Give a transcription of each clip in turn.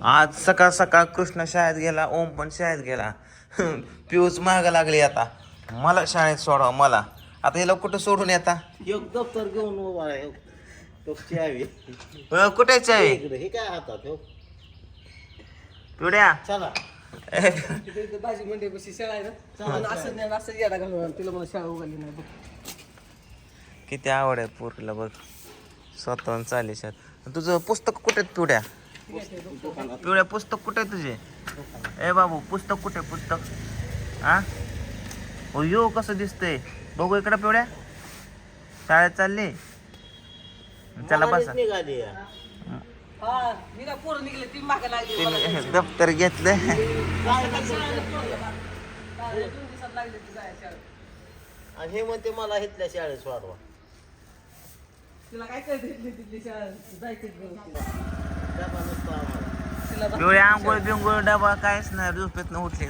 आज सकाळ सकाळ कृष्ण शाळेत गेला ओम पण शाळेत गेला. पिऊच माग लागली आता. मला शाळेत सोडावं मला. आता हिला कुठं सोडून येता? एक दप्तर घेऊन उभा आहे तो चावी. अ, कुठेच आहे इकडे हे काय हातात हो? पिवड्या. चला. ए, तिथे इथे भाजी मंडई बशी शाळा आहे ना आणि असं नाही असं येडा घालून तिला मला शाळा उघडली नाही बघ. किती आवड आहे पोरीला बघ. स्वतःहून चालीशात. तुझं पुस्तक कुठे आहे पिवड्या? पिवड्या पुस्तक कुठे आहे तुझे? ए बाबू पुस्तक कुठे पुस्तक? हा हो यो कसं दिसतंय? बघू इकडं पिवड्या शाळेत चालली? चला बसा. हा तिने दप्तर घेतलं आणि हे म्हणते मला इथल्या शाळेत सोडवा. तिला काय कळते जायचं घेऊन पिवळ्या आंघोळ बिंगोळ डबा काहीच नाही झोपेत न उठली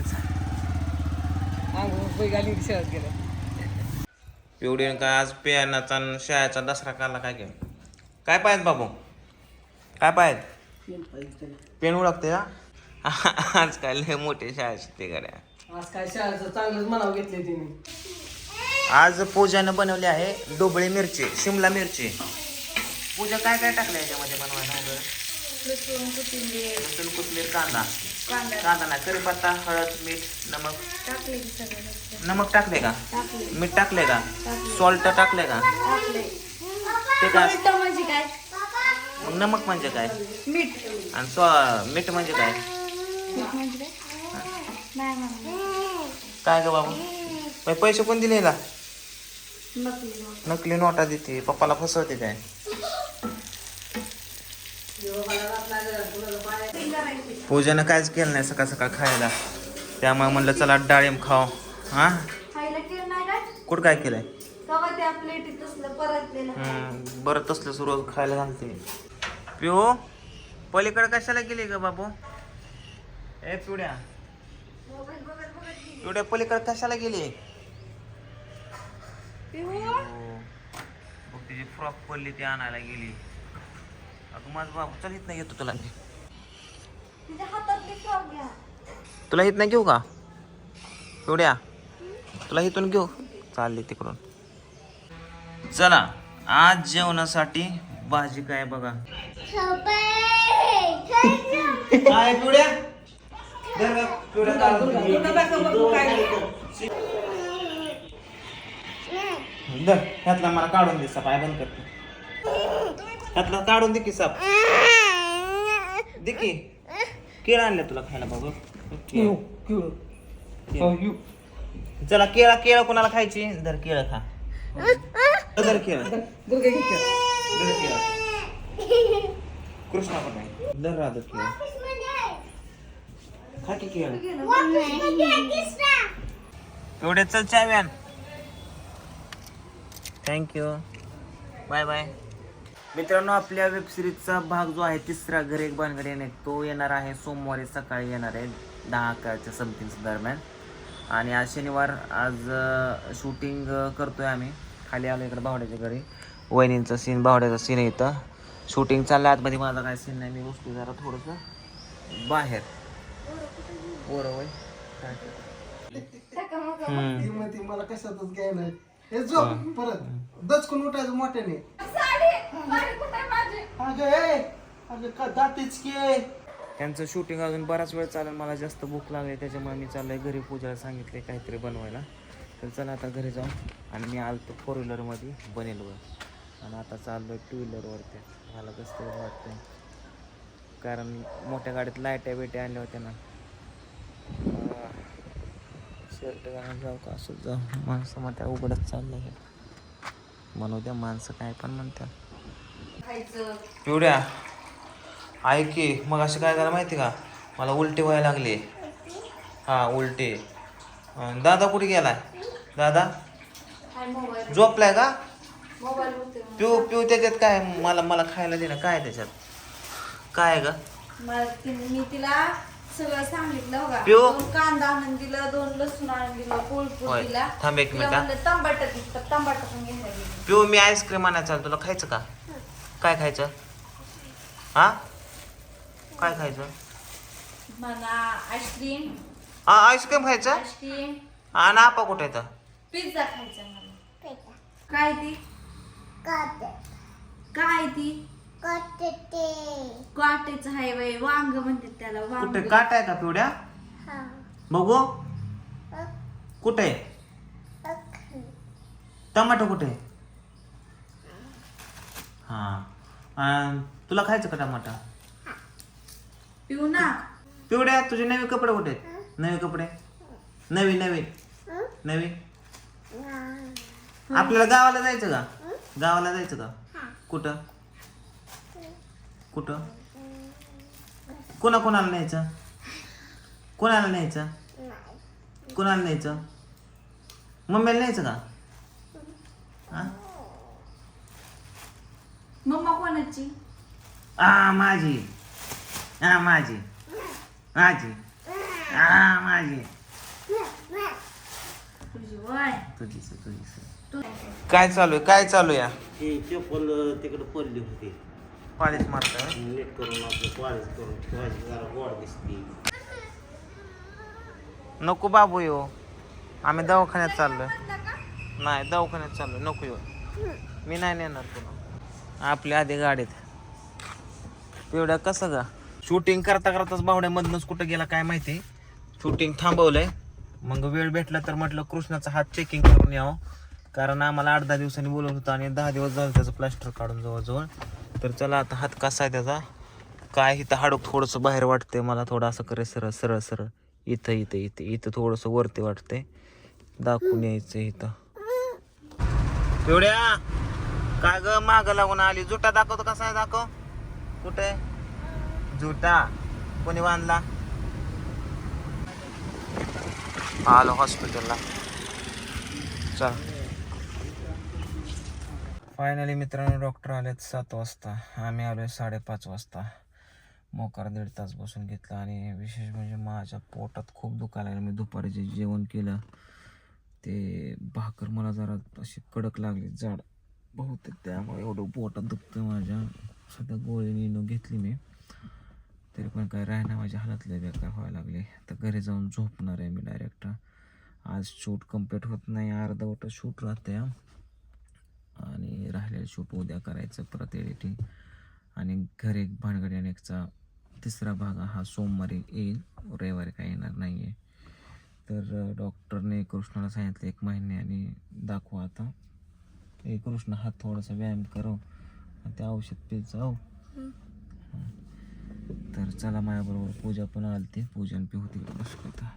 घाली की शाळेत काय आज पेनाचा शाळेचा दसरा काढला काय काय काय पाहिजे बाबू? काय पाहिजे पेन उडकते का? आज काय लय मोठे शाळेचे ते गाड्या. आज काय शाळेचं चांगलंच मनाव घेतले तिने. आज पूजानं बनवली आहे डोबळी मिरची शिमला मिरची. पूजा काय काय टाकलं याच्यामध्ये बनवायला? लसूण कोथिंबीर. लसूण कोथिंबीर कांदा. कांदा. कांदा नाही हळद मीठ नमक. टाकले की सगळं. नमक टाकले का? टाकले. मीठ टाकले का? सॉल्ट टाकले का? टाकले. ते काय? मीठ म्हणजे काय? मग नमक म्हणजे काय? मीठ. आणि स्व मीठ म्हणजे काय? मीठ म्हणजे काय? नाही म्हणलं काय ग बाबू? बाई, पैसे कोण दिले हिला? नकली. नकली नोटा देते. पप्पाला फसवते काय? पूजानं काहीच केलं नाही सकाळ सकाळ खायला. त्यामुळे म्हणलं चला डाळिंब खाव हा? कुठं काय केलंय? बरं तसलंच रोज खायला घालते पिऊ पलीकडे कशाला गेली ग बाबू? ए पिवड्या. पिवड्या पलीकडे कशाला गेली? पिहू, बघ तिची फ्रॉक पडली ती आणायला गेली. अगं माझं बाबू चल इथनं घेतो तुला मी. तुला इथनं घेऊ का? पिवड्या तुला इथून घेऊ? चालली तिकडून. चला आज जेवणासाठी भाजी काय बघा? काय पिवड्या धर गं, पिवड्या काढून दे. दुर्गा दाखव बघ तू काय धर ह्यातला मला काढून दे साप. आहे बंद करते ह्यातला काढून दे की साप. दे की. केळ आणले तुला खायला बाबा. किळू. किळू. यू. चला केळा केळं कोणाला खायची? धर केळं खा. धर केळं. धर केळं. कृष्णा पण आहे. धर राहत केळं. खा की केळं. एवढे चल चाव्यान थँक्यू बाय बाय मित्रांनो आपल्या वेबसिरीजचा भाग जो आहे तिसरा घर एक भानगड येणे तो येणार आहे. सोमवारी सकाळी येणार आहे दहा अकराच्या समथिंग दरम्यान. आणि आज शनिवार आज शूटिंग करतोय आम्ही. खाली आलो इकडे भावड्याच्या घरी. वहिनींचा सीन भावड्याचा सीन आहे इथं. शूटिंग चाललं आतमध्ये माझा काय सीन नाही. मी बसतो जरा थोडंसं बाहेर. बरं वय. मला कशातच घ्यायला हे झोप परत. दचकून उठायचं मोठ्याने. अगं ए अगं का दातीच की त्यांचं शूटिंग अजून बराच वेळ चालेल. मला जास्त भूक लागली त्याच्यामुळे मी चाललोय घरी पूजाला सांगितले काहीतरी बनवायला. तर चला आता घरी जाऊ. आणि मी आलतो फोर व्हीलरमध्ये बनेलवर. आणि आता चाललोय टू व्हीलरवरती मला कसं वाटतंय. कारण मोठ्या गाडीत लाईट्या बिट्या आणल्या होत्या ना. शर्ट घालून जाऊ का? असं जाऊ माणसं मग त्या उघडत चाललं हे. म्हणू द्या माणसं काय पण म्हणतात. पिवड्या ऐक की मग असं काय झालं माहिती का? मला उलटी व्हायला लागली. हा उलटी. दादा कुठे गेलाय? दादा? झोपलाय का? पिऊ पिऊ त्याच्यात काय? मला मला खायला दे ना. काय आहे त्याच्यात? काय आहे ग मी तिला सगळं सांगितलं बघा. पिऊ. दोन कांदा आणून दिला दोन लसूण आणून दिला कोळपूर होय. दिला. थांब एक तिला मिनिट, हा. म्हणलं तंबाट दिसतं तंबाट पण घ्यायला गेली पिऊ मी आईस्क्रीम आणायचं तुला खायचं का? काय खायचं? हा? काय खायचं? मला आईस्क्रीम. हा आईस्क्रीम खायचं? आईस्क्रीम. हा ना आपा कुठे येतं पिझ्झा खायचा मला. काय ती? काय ती? काटेचं आहे वय वांग म्हणतात त्याला वांग. कुठे? काट आहे का पिवड्या? बघू. कुठे? टमाटो कुठे? हा. तुला खायचं का टमाटा? पिऊ ना. पिवड्या तुझे नवे कपडे कुठे? आहेत? नवे कपडे? नवी नवी नवी आपल्याला गावाला जायचं का? गावाला जायचं का? कुठं? कुठं? कोणा कोणाला न्यायचं? कोणाला न्यायचं? कोणाला न्यायचं? मम्मीला न्यायचं का? हा? मम्मा कोणाची? आ माझी. हा माझी. माझी. हा माझी. तुझी वय. तुझीच आहे, तुझीच आहे. तू काय चालू आहे? काय चालू आहे? ही चप्पल तिकडे पडली होती. पाणीच मारतोय. नीट करून आपलं पॉलिश करून ठेवायची जरा गोड दिसते. नको बाबू येऊ. आम्ही दवाखान्यात चाललोय. नाही दवाखान्यात चाललोय. नको येऊ. मी नाही नेणार तुला. आपल्या आधी गाडीत. एवढ्या कसं का शूटिंग करता करताच बावड्यामधनच कुठं गेला काय माहिती? शूटिंग थांबवलंय. मग वेळ भेटला तर म्हटलं कृष्णाचा हात चेकिंग करून यावं. कारण आम्हाला आठ दहा दिवसांनी बोलवत होतं आणि दहा दिवस झालं त्याचं प्लास्टर काढून जवळजवळ. तर चला आता हात कसा आहे त्याचा? काय इथं हाडूक थोडंसं बाहेर वाटतंय मला थोडं असं करे सरळ सरळ सरळ. इथं इथं इथं इथं थोडंसं वरती वाटतंय. दाखवून यायचं इथं. एवढ्या काय ग माग लागून आली? जुटा दाखवतो कसा आहे? दाखव. कुठे जुटा. कोणी बांधला? आलो हॉस्पिटलला चल. फायनली मित्रांनो डॉक्टर आलेत सात वाजता. आम्ही आलो आहे साडेपाच वाजता. मोकार दीड तास बसून घेतला आणि विशेष म्हणजे माझ्या पोटात खूप दुखायला लागलं मी दुपारी जे जेवण केलं ते भाकर मला जरा अशी कडक लागली जाड बहुतेक. त्यामुळे एवढं पोटात दुखतं माझ्या. सध्या गोळी नेणं घेतली मी. तरी पण काय राहणार माझ्या हालतले बेकार व्हायला लागले. तर घरी जाऊन झोपणार आहे मी डायरेक्ट आज शूट कंप्लीट होत नाही. अर्धवट शूट राहते आणि राहिलेलं शूट उद्या करायचं परत एडिटिंग आणि घरी एक भानगडी आणि एकचा तिसरा भाग हा सोमवारी येईल रविवारी काय येणार नाही आहे तर डॉक्टरने कृष्णाला सांगितलं एक महिन्याने दाखवा आता. हे कृष्ण हात थोडासा व्यायाम करो. आणि ते औषध पीत जाऊ. तर चला माझ्याबरोबर पूजा पण आलती. पूजन पी होती. बस करता